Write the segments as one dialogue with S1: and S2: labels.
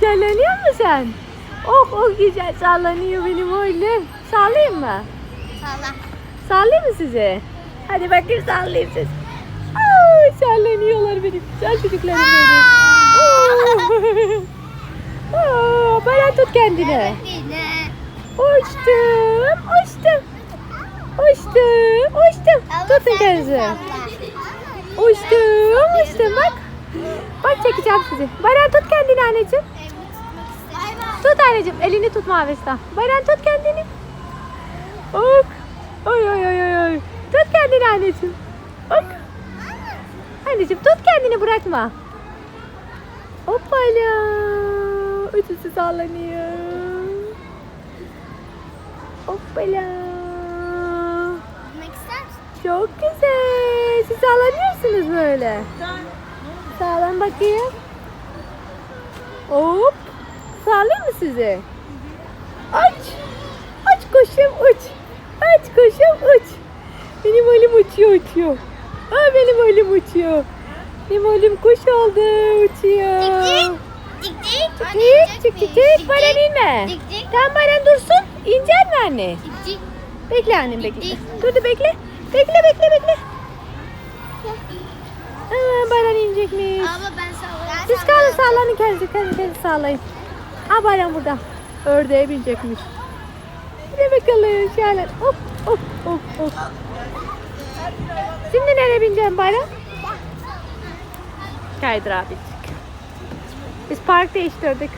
S1: Bayram. Oh oh güzel sallanıyor benim oğlum. Sallayayım mı?
S2: Salla.
S1: Sallayayım mı size? Hadi bakayım sallayayım siz. Ay, sallanıyorlar benim güzel çocuklarım benim. Oo. Bayram tut kendini. Uçtum, uçtum. Uçtum, uçtum. Tutun kendinizi. Uçtum, uçtum bak. Bak çekeceğim sizi. Bayram tut kendini anneciğim. Tut anneciğim. Elini tut Mavesta. Bayram tut kendini. Ok. Oy oy oy oy oy. Tut kendini anneciğim. Ok. Anneciğim tut kendini bırakma. Hoppala. Ötüsü sallanıyor. Hoppala. Çok güzel. Siz sallanıyorsunuz böyle. Sağlam bakayım. Hop. Sağlayayım mı sizi? Aç. Aç koşum uç. Aç koşum uç. Benim oğlum uçuyor uçuyor. Aa, benim oğlum uçuyor. Benim oğlum kuş oldu uçuyor.
S2: Dik.
S1: Çık çık çık çık. Baran inme.
S2: Dik dik.
S1: Tamam Baran dursun. İnecek mi anne?
S2: Dik dik.
S1: Bekle annem bekle. Dur dur bekle. Bekle bekle bekle. Aa, Baran inecekmiş.
S2: Ama ben sallarım.
S1: Siz kalın sağlanın kendinizi kendinizi kendinizi sağlayın. Ha Baran burada. Ördeğe binecekmiş. Hadi bakalım şöyle. Hop hop hop hop. Şimdi nereye bineceğim Baran? Kaydırağa binecek. Biz park değiştirdik.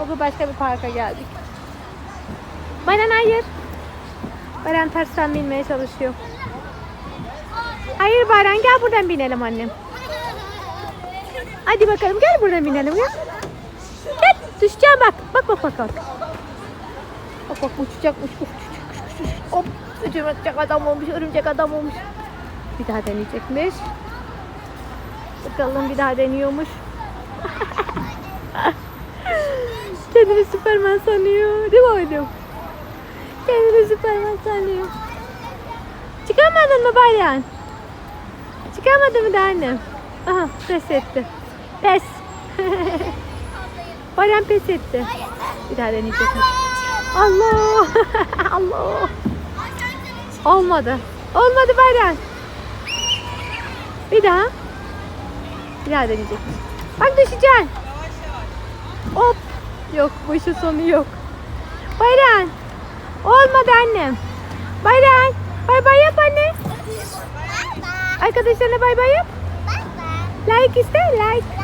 S1: Baba başka bir parka geldik. Baran hayır. Baran tersten binmeye çalışıyor. Hayır Baran gel buradan binelim annem. Hadi bakalım gel buradan binelim gel. Gel düşeceğim bak. Bak bak bak bak. Bak bak uçacakmış. Uf, uçacak, uç, uç, uç. Hop örümcek adam olmuş. Örümcek adam olmuş. Bir daha deneyecekmiş. Bakalım bir daha deniyormuş. Kendini Süperman sanıyor. Değil mi oğlum? Kendini Süperman sanıyor. Çıkamadın mı Bayran? Çıkamadın mı da annem? Aha pes etti. Pes. Bayram pes etti. Bir daha deneyecek? Allah. Allah. Olmadı. Olmadı Bayram. Bir daha. Bir daha deneyecek. Bak düşeceksin. Hop. Yok bu işin sonu yok. Bayram. Olmadı annem. Bayram. Bay bay yap anne. Arkadaşlarına bay bay yap. Like iste like.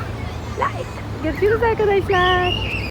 S1: Like. Görüşürüz arkadaşlar.